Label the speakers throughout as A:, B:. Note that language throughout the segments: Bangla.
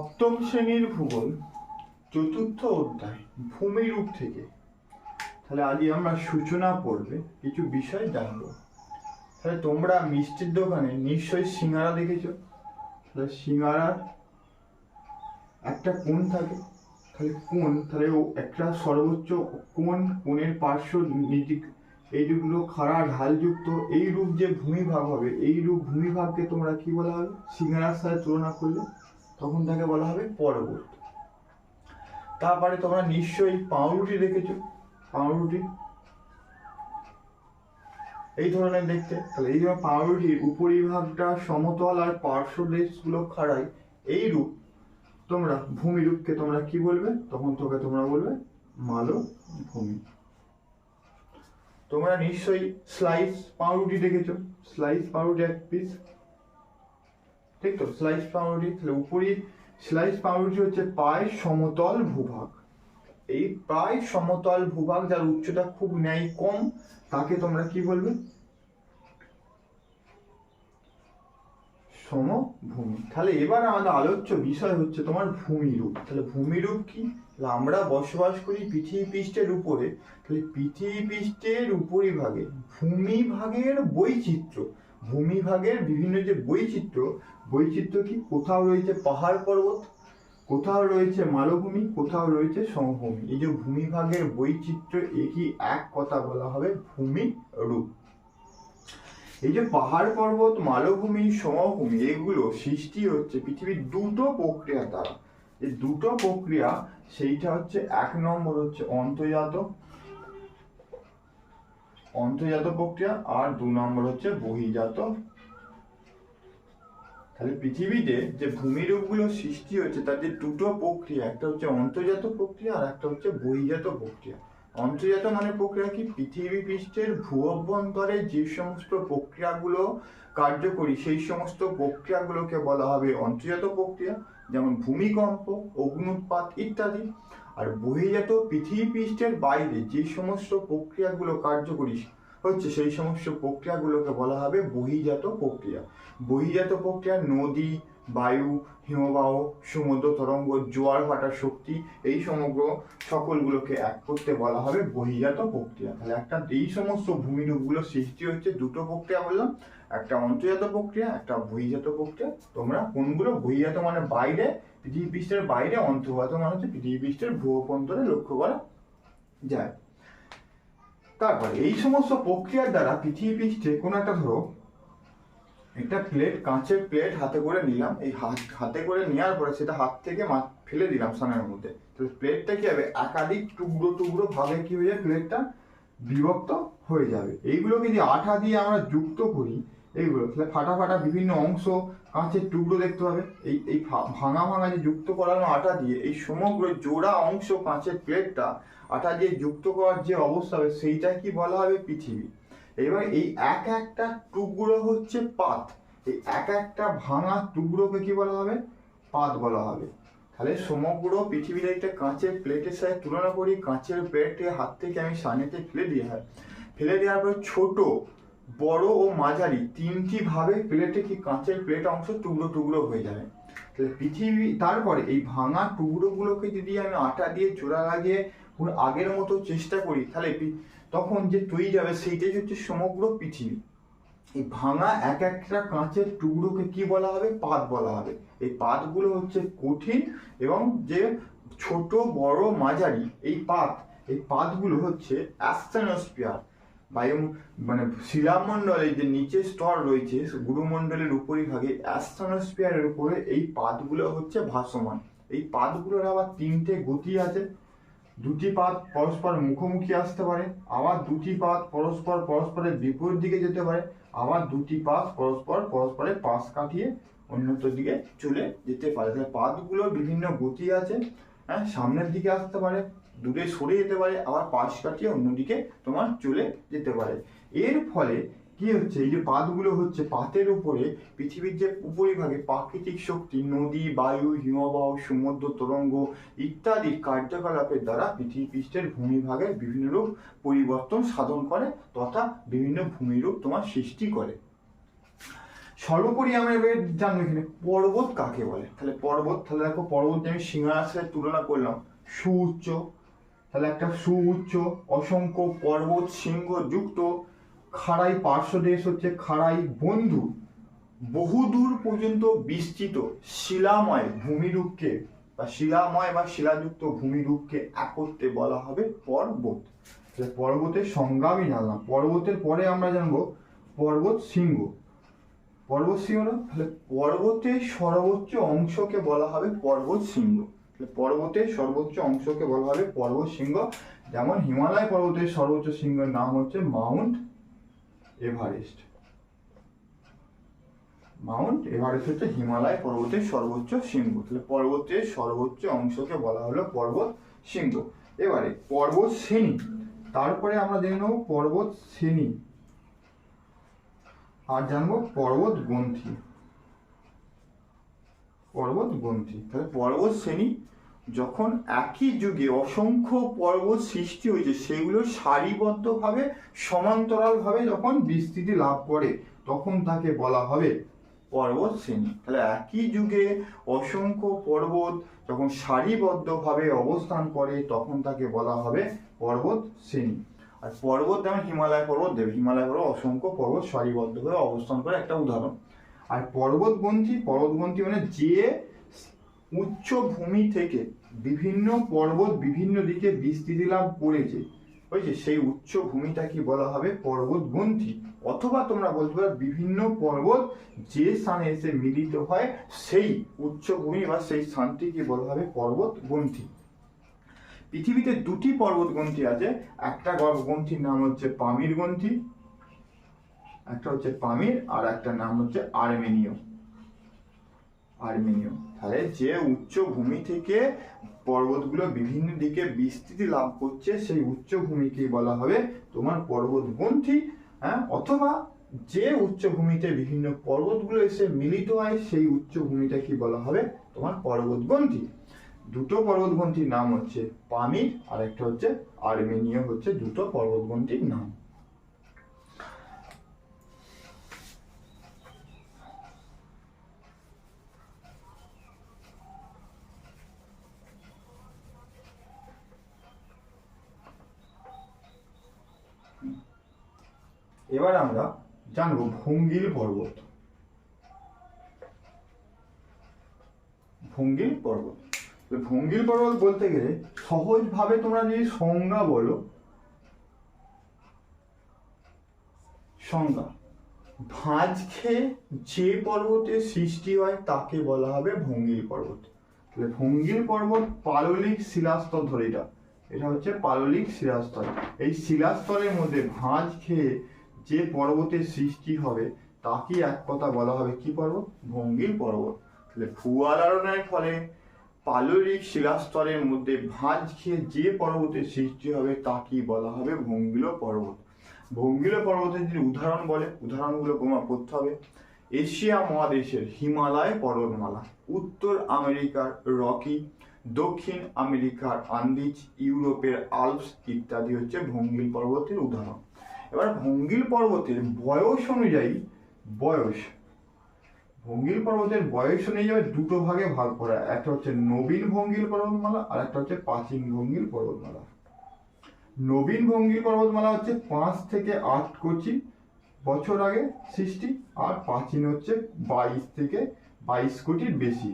A: সপ্তম শ্রেণির ভূগোল, চতুর্থ অধ্যায়, ভূমিরূপ থেকে। তাহলে আজকে আমরা সূচনা পড়বে কিছু বিষয় জানব। তাহলে তোমরা মিষ্টির দোকানে নিশ্চয়ই সিঙ্গারা দেখেছ? তাহলে সিঙ্গারার একটা কোণ থাকে। তাহলে কোণ, তাহলে একটা সর্বোচ্চ কোণ, কোণের পার্শ্ব নিদিক। এইগুলো খাড়া ঢালযুক্ত। এই রূপ যে ভূমিভাগ হবে, এই রূপ ভূমিভাগকে তোমরা কি বলা হবে? সিঙ্গারার সাথে তুলনা করলে। তখন তাকে বলা হবে পর্বত তারপরে তোমরা নিশ্চয়ই পাউরুটি দেখেছ। পাউরুটি। এই ধরনের দেখতে। তাহলে এই ধরনের পাউরুটির উপরিভাগটা সমতল আর পার্শ্ব দেশগুলো খাড়াই এই রূপ তোমরা ভূমিরূপকে তোমরা কি বলবে? তখন তোকে তোমরা বলবে মালো ভূমি তোমরা নিশ্চয়ই স্লাইস পাউরুটি দেখেছ। স্লাইস পাউরুটি এক পিস ঠিক তো? স্লাইস পাউরুটি তাহলে উপরি স্লাইস পাউরুটি হচ্ছে প্রায় সমতল ভূভাগ। এই প্রায় সমতল ভূভাগ যার উচ্চতা খুব ন্যায় কম, তাকে তোমরা কি বলবে? সমভূমি। তাহলে এবার আমাদের আলোচ্য বিষয় হচ্ছে তোমার ভূমিরূপ। তাহলে ভূমিরূপ কি? আমরা বসবাস করি পৃথিবী পৃষ্ঠের উপরে। তাহলে পৃথিবী পৃষ্ঠের উপরিভাগে ভূমিভাগের বৈচিত্র্য। ভূমিভাগের বিভিন্ন যে বৈচিত্র্য বৈচিত্র্য কি? কোথাও রয়েছে পাহাড় পর্বত, কোথাও রয়েছে মালভূমি, কোথাও রয়েছে সমভূমি। এই যে ভূমিভাগের বৈচিত্র্য একই এক কথা বলা হবে? ভূমি রূপ। এই যে পাহাড় পর্বত, মালভূমি, সমভূমি, এগুলো সৃষ্টি হচ্ছে পৃথিবীর দুটো প্রক্রিয়া দ্বারা। এই দুটো প্রক্রিয়া, সেইটা হচ্ছে এক নম্বর হচ্ছে অন্তর্জাত অন্তর্জাত প্রক্রিয়া আর দু নম্বর হচ্ছে বহিজাত তাহলে পৃথিবীতে যে ভূমিরূপগুলো সৃষ্টি হচ্ছে, তার যে দুটো প্রক্রিয়া, একটা হচ্ছে অন্তর্জাত প্রক্রিয়া আর একটা হচ্ছে বহিজাত প্রক্রিয়া। অন্তর্জাত মানে প্রক্রিয়া কি? পৃথিবী পৃষ্ঠের ভূ অভ্যন্তরে যে সমস্ত প্রক্রিয়াগুলো কার্যকরী, সেই সমস্ত প্রক্রিয়াগুলোকে বলা হবে অন্তর্জাত প্রক্রিয়া, যেমন ভূমিকম্প, অগ্নুৎপাত ইত্যাদি। আর বহিজাত পৃথিবী পৃষ্ঠের বাইরে যে সমস্ত প্রক্রিয়াগুলো কার্যকরী হচ্ছে সেই সমস্ত প্রক্রিয়াগুলোকে বলা হবে বহিজাত প্রক্রিয়া। বহিজাত প্রক্রিয়া নদী, বায়ু, হিমবাহ, সমুদ্র, তরঙ্গ, জোয়ার ভাটার শক্তি, এই সমগ্র সকলগুলোকে এক করতে বলা হবে বহিজাত প্রক্রিয়া। তাহলে একটা এই সমস্ত ভূমিরূপগুলো সৃষ্টি হচ্ছে, দুটো প্রক্রিয়া বললাম। একটা অন্তর্জাত প্রক্রিয়া, একটা বহিজাত প্রক্রিয়া। তোমরা কোনগুলো? বহিজাত মানে বাইরে, পৃথিবী পৃষ্ঠের বাইরে, অন্তর্গত মানে হচ্ছে পৃথিবী পৃষ্ঠের ভূ অভ্যন্তরে লক্ষ্য করা যায়। তারপরে এই সমস্ত প্রক্রিয়ার দ্বারা পৃথিবী পৃষ্ঠে কোনো একটা ধরো, একটা প্লেট কাঁচের প্লেট হাতে করে নিলাম, এই হাত, হাতে করে নেওয়ার পরে সেটা হাত থেকে ফেলে দিলাম সানের মধ্যে। তো প্লেটটা কি হবে? একাধিক টুকরো টুকরো ভাবে কি হয়ে যায় প্লেটটা বিভক্ত হয়ে যাবে। এইগুলোকে যে আঠা দিয়ে আমরা যুক্ত করি, এইগুলো, তাহলে ফাটা ফাটা বিভিন্ন অংশ কাঁচের টুকরো দেখতে পাবে। এই এই ভাঙা ভাঙা যে যুক্ত করানো আঠা দিয়ে এই সমগ্র জোড়া অংশ কাঁচের প্লেটটা আঠা দিয়ে যুক্ত করার যে অবস্থা হবে, সেইটা কি বলা হবে পৃথিবী। এবার এই এক একটা টুকরো হচ্ছে পাত। এই এক একটা ভাঙা টুকরোকে কি বলা হবে? পাত বলা হবে। তাহলে সমগ্র পৃথিবীর একটা কাঁচের প্লেটের সাথে তুলনা করি, কাঁচের প্লেটে হাত থেকে আমি সানেতে ফেলে দিয়ে হয় ফেলে দেওয়ার পর ছোট, বড় ও মাঝারি তিনটি ভাবে প্লেটে কি কাঁচের প্লেট অংশ টুকরো টুকরো হয়ে যাবে। তাহলে পৃথিবী, তারপরে এই ভাঙা টুকরোগুলোকে যদি আমি আটা দিয়ে জোড়া লাগিয়ে পুরো আগের মতো চেষ্টা করি, তাহলে তখন যে তৈরি যাবে সেইটাই হচ্ছে সমগ্র পৃথিবী। এই ভাঙা এক একটা কাঁচের টুকরোকে কি বলা হবে? পাত বলা হবে। এই পাতগুলো হচ্ছে কঠিন এবং যে ছোট, বড় মাঝারি এই পাত, এই পাতগুলো হচ্ছে অ্যাস্ট্রোস্ফিয়ার বায়ু মানে শিলামণ্ডলের যে নিচের স্তর রয়েছে গুরুমণ্ডলের উপরিভাগে অ্যাস্ট্রোস্ফিয়ারের উপরে এই পাতগুলো হচ্ছে ভাসমান। এই পাতগুলোর আবার তিনটে গতি আছে। দুটি পাত পরস্পর মুখোমুখি আসতে পারে, আবার দুটি পাত পরস্পর পরস্পরের বিপরীত দিকে যেতে পারে, আবার দুটি পাত পরস্পর পরস্পরের পাশ কাটিয়ে অন্যত্র দিকে চলে যেতে পারে। তাহলে পাতগুলো বিভিন্ন গতি আছে হ্যাঁ সামনের দিকে আসতে পারে, দূরে সরে যেতে পারে, আবার পাশ কাটিয়ে অন্যদিকে তোমার চলে যেতে পারে। এর ফলে কি হচ্ছে? এই যে পাতগুলো হচ্ছে পাতের উপরে পৃথিবীর যে উপরিভাগে প্রাকৃতিক শক্তি, নদী, বায়ু, হিমবাহ, সমুদ্র, তরঙ্গ ইত্যাদি কার্যকলাপের দ্বারা পৃথিবী পৃষ্ঠের ভূমিভাগের বিভিন্ন রূপ পরিবর্তন সাধন করে তথা বিভিন্ন ভূমিরূপ তোমার সৃষ্টি করে। সর্বোপরি আমরা এবার জানব এখানে পর্বত কাকে বলে? তাহলে পর্বত, তাহলে দেখো পর্বত আমি সিংহার সাথে তুলনা করলাম। সুউচ্চ, তাহলে একটা সুউচ্চ, অসংখ্য পর্বত সিংহ যুক্ত খাড়াই পার্শ্বদেশ হচ্ছে খাড়াই বন্ধু। বহুদূর পর্যন্ত বিস্তৃত শিলাময় ভূমিরূপকে বা শিলাময় বা শিলাযুক্ত ভূমিরূপকে একত্রে বলা হবে পর্বত। পর্বতের আমি জানলাম। পর্বতের পরে আমরা জানব পর্বত শৃঙ্গ। পর্বত শৃঙ্গ না? তাহলে পর্বতের সর্বোচ্চ অংশকে বলা হবে পর্বত তাহলে পর্বতের সর্বোচ্চ অংশকে বলা হবে পর্বত শৃঙ্গ। যেমন হিমালয় পর্বতের সর্বোচ্চ শৃঙ্গের নাম হচ্ছে মাউন্ট এভারেস্ট। মাউন্ট এভারেস্ট হচ্ছে হিমালয় পর্বতের সর্বোচ্চ শৃঙ্গ। তাহলে পর্বতের সর্বোচ্চ অংশকে বলা হলো পর্বত শৃঙ্গ। এবারে পর্বত শ্রেণি, তারপরে আমরা দেখে নেব পর্বত শ্রেণি। আর জানব পর্বত গ্রন্থি। পর্বত গ্রন্থি, তাহলে পর্বত শ্রেণি যখন একই যুগে অসংখ্য পর্বত সৃষ্টি হয়েছে, সেগুলো সারিবদ্ধভাবে, সমান্তরালভাবে যখন বিস্তৃতি লাভ করে, তখন তাকে বলা হবে পর্বত শ্রেণি। তাহলে একই যুগে অসংখ্য পর্বত যখন সারিবদ্ধভাবে অবস্থান করে, তখন তাকে বলা হবে পর্বত শ্রেণি। আর পর্বত যেমন হিমালয় পর্বত, দেবে হিমালয় পর্বত অসংখ্য পর্বত সারিবদ্ধভাবে অবস্থান করে। একটা উদাহরণ, আর পর্বতগ্রন্থি পর্বতগ্রন্থি মানে যে উচ্চ ভূমি থেকে বিভিন্ন পর্বত বিভিন্ন দিকে বিস্তৃতি লাভ করেছে। বুঝছে সেই উচ্চ ভূমিটাকে বলা হবে? পর্বতগ্রন্থি অথবা তোমরা বলতে পারো, বিভিন্ন পর্বত যে স্থানে এসে মিলিত হয়, সেই উচ্চভূমি বা সেই স্থানটিকে বলা হবে? পর্বত গ্রন্থি। পৃথিবীতে দুটি পর্বত গ্রন্থি আছে। একটা গ্রন্থির নাম হচ্ছে পামির গ্রন্থি, একটা হচ্ছে পামির, আর একটা নাম হচ্ছে আর্মেনীয়। আর্মেনীয়। তাহলে যে উচ্চ ভূমি থেকে পর্বতগুলো বিভিন্ন দিকে বিস্তৃতি লাভ করছে, সেই উচ্চ ভূমিকে বলা হবে তোমার পর্বত গ্রন্থি হ্যাঁ? অথবা যে উচ্চভূমিতে বিভিন্ন পর্বতগুলো এসে মিলিত হয়, সেই উচ্চভূমিটা কি বলা হবে তোমার পর্বত গ্রন্থি দুটো পর্বতগ্রন্থির নাম হচ্ছে পামির আর একটা হচ্ছে আর্মেনীয়, হচ্ছে দুটো পর্বতগ্রন্থির নাম। এবার আমরা জানব ভঙ্গিল পর্বত। ভঙ্গিল পর্বত। তো ভঙ্গিল পর্বত বলতে গেলে সহজভাবে তোমরা যদি সংজ্ঞা বলো, সংজ্ঞা। ভাঁজ খেয়ে যে পর্বতের সৃষ্টি হয় তাকে বলা হবে ভঙ্গির পর্বত। তাহলে ভঙ্গিল পর্বত পাললিক শিলাস্তর ধরে এটা। এটা হচ্ছে পাললিক শিলাস্তর। এই শিলাস্তরের মধ্যে ভাঁজ খেয়ে যে পর্বতের সৃষ্টি হবে, তাকে এক কথা বলা হবে কি পর্বত? ভঙ্গিল পর্বত। তাহলে ভূয়ালারণের ফলে পাললিক শিলাস্তরের মধ্যে ভাঁজ খেয়ে যে পর্বতের সৃষ্টি হবে তাকেই বলা হবে ভঙ্গিল পর্বত। ভঙ্গিল পর্বতের যদি উদাহরণ বলে, উদাহরণগুলো তোমার করতে হবে। এশিয়া মহাদেশের হিমালয় পর্বতমালা, উত্তর আমেরিকার রকি, দক্ষিণ আমেরিকার আন্দিজ, ইউরোপের আলপস ইত্যাদি হচ্ছে ভঙ্গিল পর্বতের উদাহরণ। এবার ভঙ্গিল পর্বতের বয়স অনুযায়ী, বয়স। ভঙ্গিল পর্বতের বয়স অনুযায়ী দুটো ভাগে ভাগ করা একটা হচ্ছে নবীন ভঙ্গিল পর্বতমালা আর একটা হচ্ছে প্রাচীন ভঙ্গিল পর্বতমালা। নবীন ভঙ্গিল পর্বতমালা হচ্ছে পাঁচ থেকে আট কোটি বছর আগে সৃষ্টি, আর প্রাচীন হচ্ছে বাইশ থেকে বাইশ কোটির বেশি।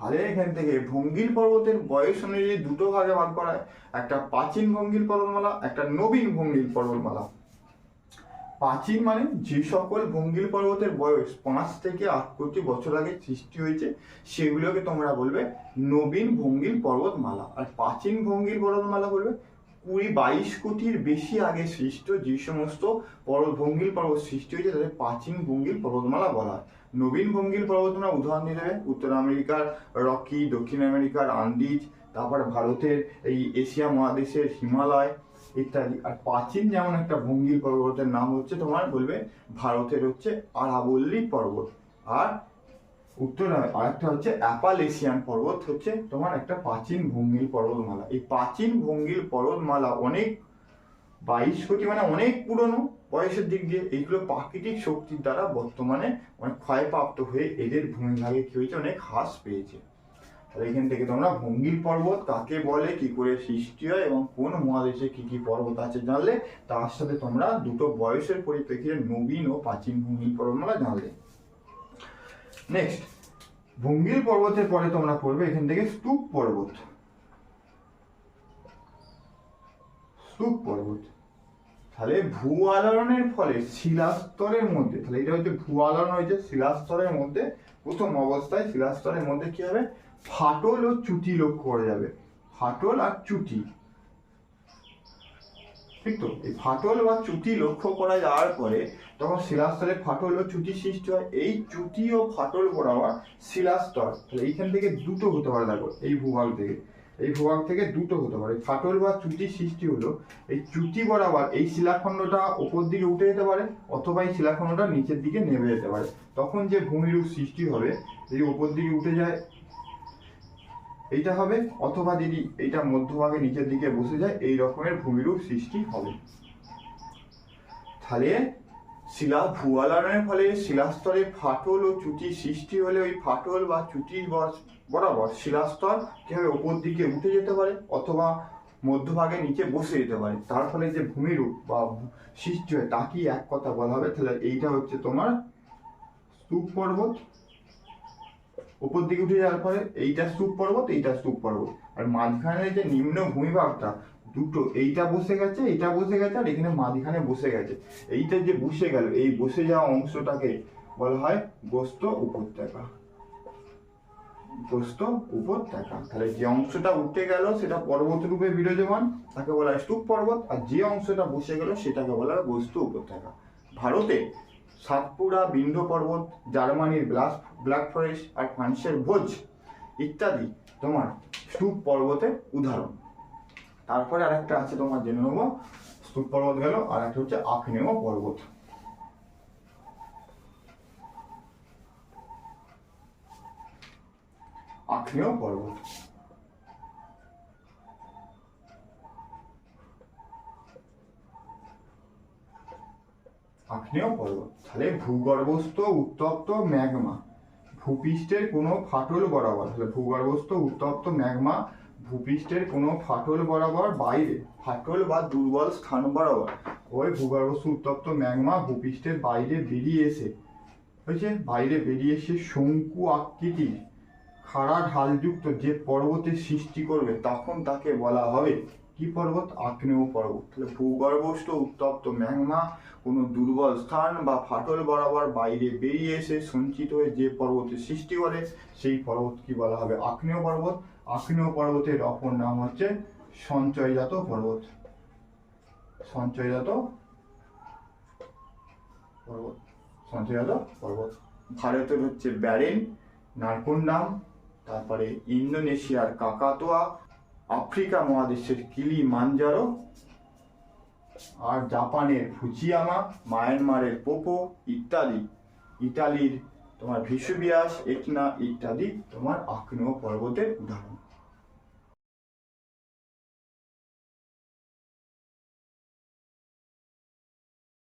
A: তাহলে এখান থেকে ভঙ্গিল পর্বতের বয়স অনুযায়ী দুটো ভাগে ভাগ করা হয়, একটা প্রাচীন ভঙ্গিল পর্বতমালা, একটা নবীন ভঙ্গিল পর্বতমালা। প্রাচীন মানে যে সকল ভঙ্গিল পর্বতের বয়স পাঁচ থেকে আট কোটি বছর আগে সৃষ্টি হয়েছে, সেগুলোকে তোমরা বলবে নবীন ভঙ্গিল পর্বতমালা। আর প্রাচীন ভঙ্গিল পর্বতমালা বলবে কুড়ি বাইশ কোটির বেশি আগে সৃষ্ট যে সমস্ত পর্বত ভঙ্গিল পর্বত সৃষ্টি হয়েছে, তাদের প্রাচীন ভঙ্গিল পর্বতমালা বলা হয়। নবীন ভঙ্গিল পর্বতমালা উদাহরণ দেবে। উত্তর আমেরিকার রকি, দক্ষিণ আমেরিকার আন্দিজ, তারপর ভারতের এই এশিয়া মহাদেশের হিমালয় ইত্যাদি। আর প্রাচীন যেমন একটা ভঙ্গিল পর্বতের নাম হচ্ছে, তোমার বলবে ভারতের হচ্ছে আরাবল্লী পর্বত। আর উত্তর আরেকটা হচ্ছে অ্যাপাল এশিয়ান পর্বত হচ্ছে তোমার একটা প্রাচীন ভঙ্গিল পর্বতমালা। এই প্রাচীন ভঙ্গিল পর্বতমালা অনেক বাইশ কোটি মানে অনেক পুরনো বয়সের দিক দিয়ে এইগুলো প্রাকৃতিক শক্তির দ্বারা বর্তমানে অনেক ক্ষয়প্রাপ্ত হয়ে এদের ভূমিভাগে কি হয়েছে? অনেক হ্রাস পেয়েছে। তাহলে এখান থেকে তোমরা ভঙ্গিল পর্বত কাকে বলে, কি করে সৃষ্টি হয় এবং কোন মহাদেশে কি কি পর্বত আছে জানলে তার সাথে তোমরা দুটো বয়সের পরিপ্রেক্ষিতে নবীন ও প্রাচীন ভঙ্গির পর্বতমালা জানলে। নেক্সট ভঙ্গির পর্বতের পরে তোমরা পড়বে এখান থেকে স্তূপ পর্বত। স্তূপ পর্বত। তাহলে ভূ আলোড়নের ফলে শিলাস্তরের মধ্যে, তাহলে এটা হচ্ছে ভূ আলোড়ন হয়েছে শিলাস্তরের মধ্যে, প্রথম অবস্থায় শিলাস্তরের মধ্যে কি হবে? ফাটল ও চুটি লক্ষ্য করা যাবে। ফাটল আর চুটি। ঠিক তো? এই ফাটল বা চুটি লক্ষ্য করা যাওয়ার পরে তখন শিলাস্তরে ফাটল ও চুটি সৃষ্টি হয়। এই চুটি ও ফাটল বরাবর শিলাস্তর। তাহলে এইখান থেকে দুটো হতে পারে, দেখো, এই ভূভাগ থেকে। এই ভূভাগ থেকে দুটো হতে পারে। ফাটল বা চুটি সৃষ্টি হলো, এই চুটি বরাবর এই শিলাখণ্ডটা ওপর দিকে উঠে যেতে পারে অথবা এই শিলাখণ্ডটা নিচের দিকে নেমে যেতে পারে। তখন যে ভূমিরূপ সৃষ্টি হবে, যদি ওপর দিকে উঠে যায়, এইটা হবে, অথবা যদি এইটা মধ্যভাগে নিচের দিকে বসে যায়, এই রকমের ভূমিরূপ সৃষ্টি হবে। তাহলে শিলা ভূয়ালনের ফলে শিলাস্তরে ফাটল ও চুটি সৃষ্টি হলে ওই ফাটল বা চুটির বর- বরাবর শিলাস্তর কি হবে ওপর দিকে উঠে যেতে পারে অথবা মধ্যভাগে নিচে বসে যেতে পারে? তার ফলে যে ভূমিরূপ বা সৃষ্টি হয় তাকেই এক কথা বলা হবে? তাহলে এইটা হচ্ছে তোমার স্তূপ পর্বত। উপর দিকে উঠে যাওয়ার ফলে এইটা স্তূপ পর্বত, এইটা স্তূপ পর্বত। আর মাঝখানে যে নিম্ন ভূমিভাগটা দুটো, এইটা বসে গেছে, এইটা বসে গেছে, আর এখানে মাঝখানে বসে গেছে। এইটা যে বসে গেল, এই বসে যাওয়া অংশটাকে বলা হয় গোস্ত উপত্যকা। গোস্ত উপত্যকা। তাহলে যে অংশটা উঠে গেল, সেটা পর্বত রূপে বিরাজমান, তাকে বলা হয় স্তূপ পর্বত, আর যে অংশটা বসে গেল, সেটাকে বলা হয় গোস্ত উপত্যকা। ভারতে সাতপুরা বিন্ধ্য পর্বত, জার্মানির ব্লাক ব্ল্যাক ফরেস্ট, আর ফ্রান্সের ভোজ ইত্যাদি তোমার স্তূপ পর্বতের উদাহরণ। তারপরে আরেকটা আছে তোমার জেনে নেব স্তূপ পর্বত গেল আর একটা হচ্ছে আগ্নেয় পর্বত। আগ্নেয় পর্বত। পর্বত। তাহলে ভূগর্ভস্থ, উত্তপ্ত ম্যাগমা। ভূপৃষ্ঠের কোনো ফাটল বরাবর, তাহলে ভূগর্ভস্থ, উত্তপ্ত ম্যাগমা ভূপৃষ্ঠের কোনো ফাটল বরাবর বাইরে, ফাটল বা দুর্বল স্থান বরাবর। ওই ভূগর্ভস্থ উত্তপ্ত ম্যাগমা ভূপৃষ্ঠের বাইরে বেরিয়ে এসে হয়েছে বাইরে বেরিয়ে এসে শঙ্কু আকৃতির খাড়া ঢালযুক্ত যে পর্বতের সৃষ্টি করবে, তখন তাকে বলা হবে কি পর্বত? আগ্নেয় পর্বত। তাহলে ভূগর্ভস্থ উত্তপ্ত ম্যাগমা কোনো দুর্বল স্থান বা ফাটল বরাবর বাইরে বেরিয়ে এসে সঞ্চিত হয়ে যে পর্বতের সৃষ্টি করে, সেই পর্বত কি বলা হবে? আগ্নেয় পর্বত। আগ্নেয় পর্বতের অপর নাম হচ্ছে সঞ্চয়জাত পর্বত। সঞ্চয়জাত পর্বত। সঞ্চয়জাত পর্বত। ভারতের হচ্ছে ব্যারেন নারকুন্ডাম তারপরে ইন্দোনেশিয়ার কাকাতোয়া, আফ্রিকা মহাদেশের কিলি মানজারো আর জাপানের ফুচিয়ামা, মায়ানমারের পোপো ইত্যাদি। ইতালির তোমার ভিসুবিয়াস একনা ইত্যাদি তোমার আগ্নেয় পর্বতের উদাহরণ।